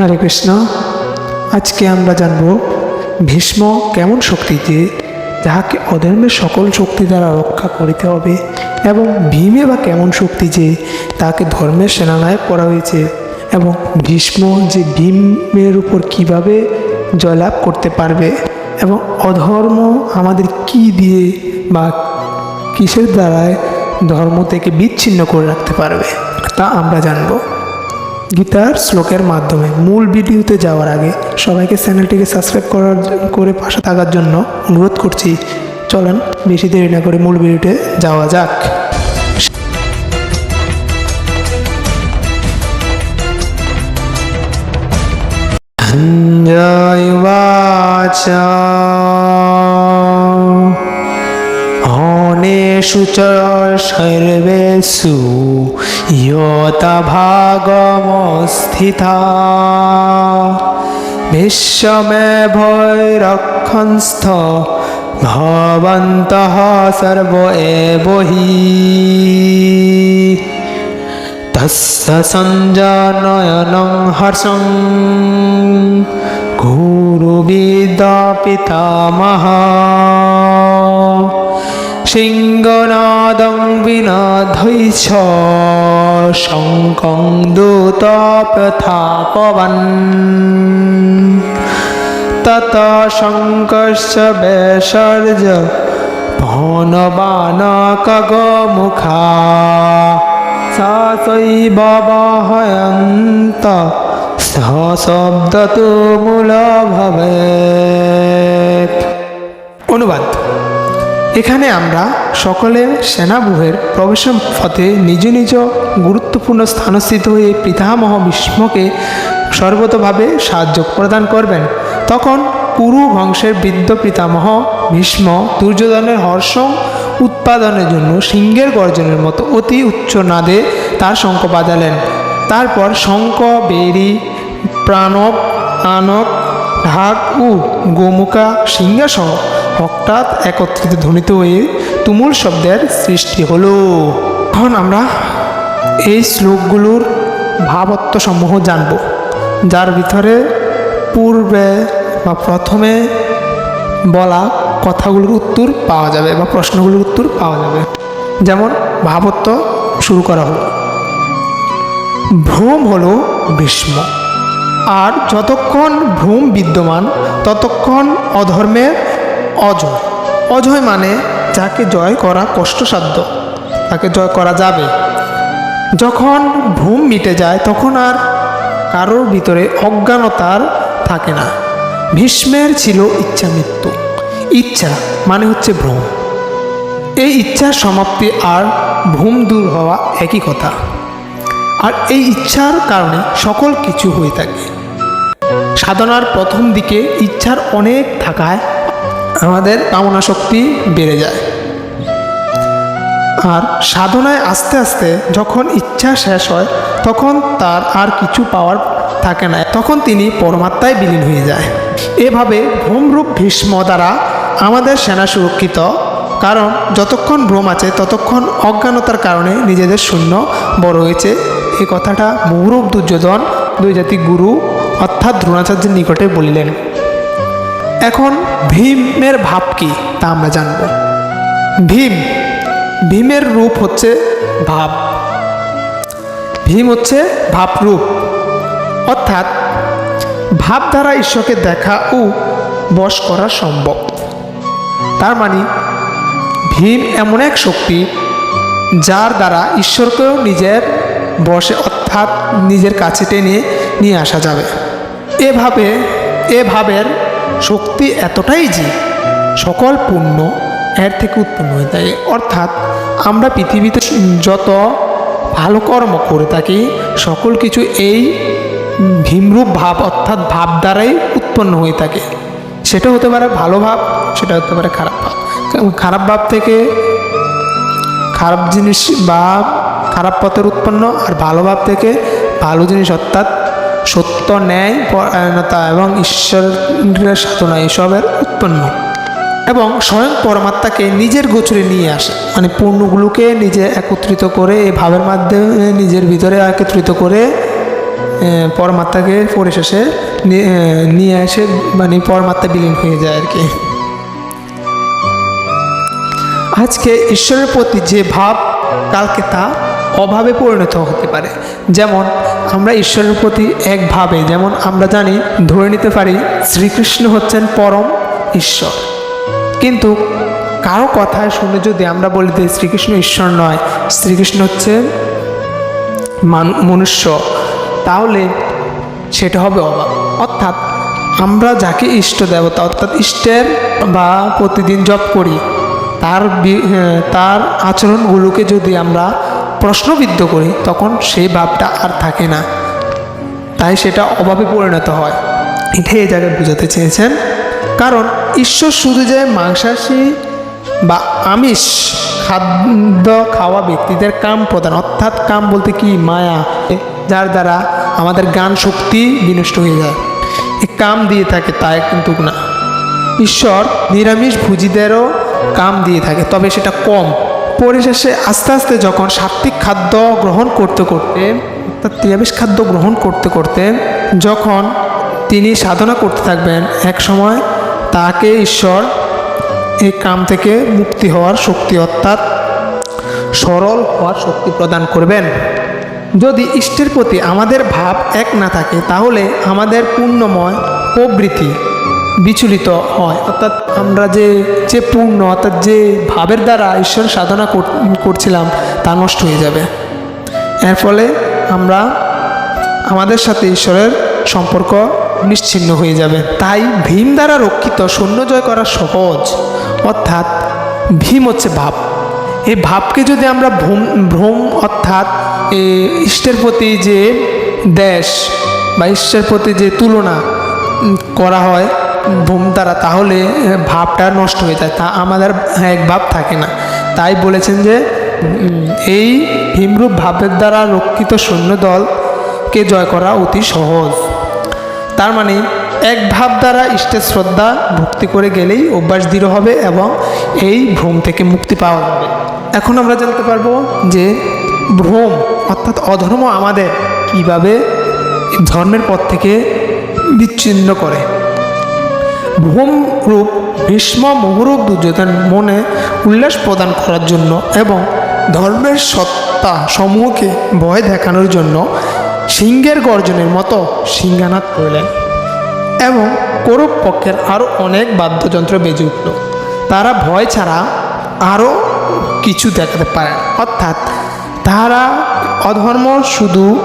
হরে কৃষ্ণ। আজকে আমরা জানব ভীষ্ম কেমন শক্তি যে যাহাকে অধর্মের সকল শক্তি দ্বারা রক্ষা করিতে হবে এবং ভীমে বা কেমন শক্তি যে তাকে ধর্মের সেনানায়ক করা হয়েছে এবং ভীষ্ম যে ভীমের উপর কীভাবে জয়লাভ করতে পারবে এবং অধর্ম আমাদের কি দিয়ে বা কিসের দ্বারায় ধর্ম থেকে বিচ্ছিন্ন করে রাখতে পারবে তা আমরা জানব। গীতার শ্লোকের মাধ্যমে মূল ভিডিওতে যাওয়ার আগে সবাইকে চ্যানেলটিকে সাবস্ক্রাইব করার, করে পাশে থাকার জন্য অনুরোধ করছি। চলেন বেশি দেরি না করে মূল ভিডিওতে যাওয়া যাক। জয় বাচা। অনেষু চ সর্বেষু ইয়তা ভাগমস্থিতা বিশ্বমে ভৈরক্ষংস্থ ভবন্তঃ সর্ব এব হি তস্য সিংহনাদং বিনাধৈ শঙ্কং দূত প্রথা পবন তত শঙ্কশ্চ বেসর্য ভনবান কগমুখা সৈব বহয়ন্ত শব্দ তুমূল ভবে অনুবাদ। এখানে আমরা সকলে সেনাবুহের প্রবেশের পথে নিজ নিজ গুরুত্বপূর্ণ স্থানস্থিত হয়ে পিতামহ ভীষ্মকে সর্বতভাবে সাহায্য প্রদান করবেন। তখন কুরু বংশের বৃদ্ধ পিতামহ ভীষ্ম দুর্যোধনের হর্ষ উৎপাদনের জন্য সিংহের গর্জনের মতো অতি উচ্চ নাদে তার শঙ্খ বাজালেন। তারপর শঙ্খ বেরি প্রাণব, আনক, ঢাক ও গোমুখা সিংহাসহ হঠাৎ একত্রিত ধ্বনিত হয়ে তুমুল শব্দের সৃষ্টি হলো। এখন আমরা এই শ্লোকগুলোর ভাবত্বসমূহ জানব, যার ভিতরে পূর্বে বা প্রথমে বলা কথাগুলোর উত্তর পাওয়া যাবে বা প্রশ্নগুলোর উত্তর পাওয়া যাবে। যেমন, ভাবত্ব শুরু করা হলো। ভ্রম হলো ভীষ্ম। আর যতক্ষণ ভ্রম বিদ্যমান, ততক্ষণ অধর্মের অজয়। অজয় মানে যাকে জয় করা কষ্টসাধ্য। তাকে জয় করা যাবে। যখন ভ্রম মিটে যায়, তখন আর কারোর ভিতরে অজ্ঞানতার থাকে না। ভীষ্মের ছিল ইচ্ছা মৃত্যু। ইচ্ছা মানে হচ্ছে ভ্রম। এই ইচ্ছার সমাপ্তি আর ভ্রম দূর হওয়া একই কথা। আর এই ইচ্ছার কারণে সকল কিছু হয়ে থাকে। সাধনার প্রথম দিকে ইচ্ছার অনেক থাকায় আমাদের কামনা শক্তি বেড়ে যায়। আর সাধনায় আস্তে আস্তে যখন ইচ্ছা শেষ হয়, তখন তার আর কিছু পাওয়ার থাকে না। তখন তিনি পরমাত্মায় বিলীন হয়ে যায়। এভাবে ভ্রমরূপ ভীষ্ম দ্বারা আমাদের সেনা সুরক্ষিত। কারণ যতক্ষণ ভ্রম আছে, ততক্ষণ অজ্ঞানতার কারণে নিজেদের শূন্য বড় হয়েছে। এই কথাটা মৌরব দুর্যোধন দুই জাতি গুরু অর্থাৎ দ্রোণাচার্যের নিকটে বলিলেন। এখন ভীমের ভাব কি তা আমরা জানব। ভীম, ভীমের রূপ হচ্ছে ভাব। ভীম হচ্ছে ভাবরূপ। অর্থাৎ ভাব দ্বারা ঈশ্বরকে দেখা ও বশ করা সম্ভব। তার মানে ভীম এমন এক শক্তি যার দ্বারা ঈশ্বরকেও নিজের বসে অর্থাৎ নিজের কাছে টেনে নিয়ে আসা যাবে। এভাবে, এ ভাবের শক্তি এতটাই যে সকল পুণ্য এর থেকে উৎপন্ন হয়ে থাকে। অর্থাৎ আমরা পৃথিবীতে যত ভালো কর্ম করে থাকি, সকল কিছু এই ভীমরূপ ভাব অর্থাৎ ভাব দ্বারাই উৎপন্ন হয়ে থাকে। সেটা হতে পারে ভালো ভাব, সেটা হতে পারে খারাপ ভাব। খারাপ ভাব থেকে খারাপ জিনিস বা খারাপ পথের উৎপন্ন, আর ভালো ভাব থেকে ভালো জিনিস অর্থাৎ সত্য ন্যায়, পরায়ণতা এবং ঈশ্বরের সাধনা এসবের উৎপন্ন। এবং স্বয়ং পরমাত্মাকে নিজের গোচরে নিয়ে আসে। মানে পূর্ণগুলোকে নিজে একত্রিত করে, এই ভাবের মাধ্যমে নিজের ভিতরে একত্রিত করে পরমাত্মাকে পরিশেষে নিয়ে এসে মানে পরমাত্মা বিলীন হয়ে যায় আর কি। আজকে ঈশ্বরের প্রতি যে ভাব, কালকে তা অভাবে পরিণত হতে পারে। যেমন আমরা ঈশ্বরের প্রতি একভাবে যেমন আমরা জানি, ধরে নিতে পারি শ্রীকৃষ্ণ হচ্ছেন পরম ঈশ্বর। কিন্তু কারও কথায় শুনে যদি আমরা বলি যে শ্রীকৃষ্ণ ঈশ্বর নয়, শ্রীকৃষ্ণ হচ্ছে মান- মনুষ্য, তাহলে সেটা হবে অভাব। অর্থাৎ আমরা যাকে ইষ্ট দেবতা, অর্থাৎ ইষ্টের বা প্রতিদিন জপ করি, তার তার আচরণগুলোকে যদি আমরা প্রশ্নবিদ্ধ করি, তখন সেই ভাবটা আর থাকে না। তাই সেটা অভাবে পরিণত হয়। এটাই এই জায়গায় বোঝাতে চেয়েছেন। কারণ ঈশ্বর শুধু যে মাংসাশী বা আমিষ খাদ্য খাওয়া ব্যক্তিদের কাম প্রদান অর্থাৎ কাম বলতে কি? মায়া, যার দ্বারা আমাদের গান শক্তি বিনষ্ট হয়ে যায়। এই কাম দিয়ে থাকে, তাই কিন্তু না। ঈশ্বর নিরামিষ ভুজিদেরও কাম দিয়ে থাকে, তবে সেটা কম। পরিশেষে আস্তে আস্তে যখন সাত্বিক খাদ্য গ্রহণ করতে করতে, অর্থাৎ নিরামিষ খাদ্য গ্রহণ করতে করতে, যখন তিনি সাধনা করতে থাকবেন, এক সময় তাকে ঈশ্বর এই কাম থেকে মুক্তি হওয়ার শক্তি, অর্থাৎ সরল হওয়ার শক্তি প্রদান করবেন। যদি ইষ্টের প্রতি আমাদের ভাব এক না থাকে, তাহলে আমাদের পূর্ণময় প্রবৃত্তি বিচলিত হয়। অর্থাৎ আমরা যে যে পূর্ণ, অর্থাৎ যে ভাবের দ্বারা ঈশ্বর সাধনা কর- করছিলাম, তা নষ্ট হয়ে যাবে। এর ফলে আমরা আমাদের সাথে ঈশ্বরের সম্পর্ক নিশ্চিন্ন হয়ে যাবে। তাই ভীম দ্বারা রক্ষিত সৈন্য জয় করা সহজ। অর্থাৎ ভীম হচ্ছে ভাব। এই ভাবকে যদি আমরা ভ্রম ভ্রম, অর্থাৎ এ ইষ্টের প্রতি যে দেশ বা ইষ্টের প্রতি যে তুলনা করা হয় ভ্রম দ্বারা তাহলে ভাবটা নষ্ট হয়ে যায়। তা আমাদের এক ভাব থাকে না। তাই বলেছেন যে এই ভীমরূপ ভাবের দ্বারা রক্ষিত সৈন্য দলকে জয় করা অতি সহজ। তার মানে এক ভাব দ্বারা ইষ্টের শ্রদ্ধা ভক্তি করে গেলেই অভ্যাস দৃঢ় হবে এবং এই ভ্রম থেকে মুক্তি পাওয়া যাবে। এখন আমরা জানতে পারব যে, ভ্রম অর্থাৎ অধর্ম আমাদের কীভাবে ধর্মের পথ থেকে বিচ্ছিন্ন করে। ভ্রম রূপ, ভীষ্ম মহুরূপ দুর্যোধন মনে উল্লাস প্রদান করার জন্য এবং ধর্মের সত্তা সমূহকে ভয় দেখানোর জন্য সিংহের গর্জনের মতো সিংহানাথ করলেন এবং কৌরব পক্ষের আরও অনেক বাদ্যযন্ত্র বেজে উঠল। তারা ভয় ছাড়া আরও কিছু দেখাতে পারে অর্থাৎ তারা অধর্ম শুধু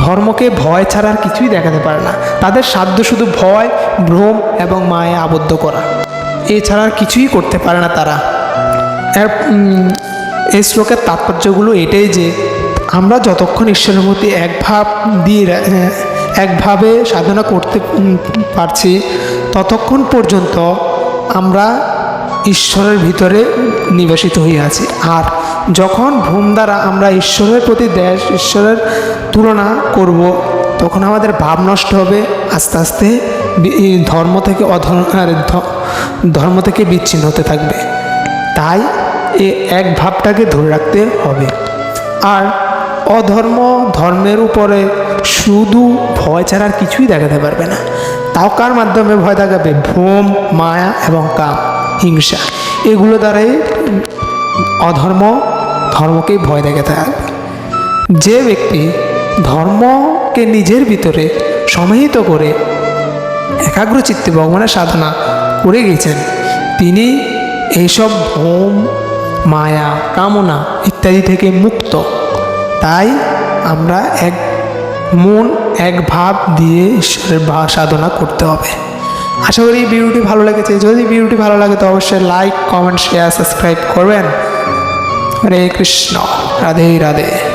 ধর্মকে ভয় ছাড়া আর কিছুই দেখাতে পারে না। তাদের সাধ্য শুধু ভয়, ভ্রম এবং মায়ে আবদ্ধ করা। এছাড়া আর কিছুই করতে পারে না তারা। এর এই শ্লোকের তাৎপর্যগুলো এটাই যে আমরা যতক্ষণ ঈশ্বরের প্রতি একভাব দিয়ে একভাবে সাধনা করতে পারছি, ততক্ষণ পর্যন্ত আমরা ঈশ্বরের ভিতরে নিবাসিত হয়ে আছি। আর যখন ভ্রম দ্বারা আমরা ঈশ্বরের প্রতি দেশ, ঈশ্বরের তুলনা করব, তখন আমাদের ভাব নষ্ট হবে, আস্তে আস্তে ধর্ম থেকে অধর্ম ধর্ম থেকে বিচ্ছিন্ন হতে থাকবে। তাই এ এক ভাবটাকে ধরে রাখতে হবে। আর অধর্ম ধর্মের উপরে শুধু ভয় ছাড়া আর কিছুই দেখাতে পারবে না। তাও কার মাধ্যমে ভয় দেখাবে? ভ্রম, মায়া এবং কাম, হিংসা। এগুলো দ্বারাই অধর্ম ধর্মকেই ভয় দেখে থাকবে যে ব্যক্তি ধর্মকে নিজের ভিতরে সমাহিত করে একাগ্রচিত্তে ভগবানের সাধনা করে গেছেন, তিনি এইসব ভোম, মায়া, কামনা ইত্যাদি থেকে মুক্ত। তাই আমরা এক মন, এক ভাব দিয়ে ঈশ্বরের ভা সাধনা করতে হবে। আশা করি ভিডিওটি ভালো লেগেছে। যদি ভিডিওটি ভালো লাগে তো অবশ্যই লাইক কমেন্ট শেয়ার সাবস্ক্রাইব করবেন। হরে কৃষ্ণ রাধে রাধে।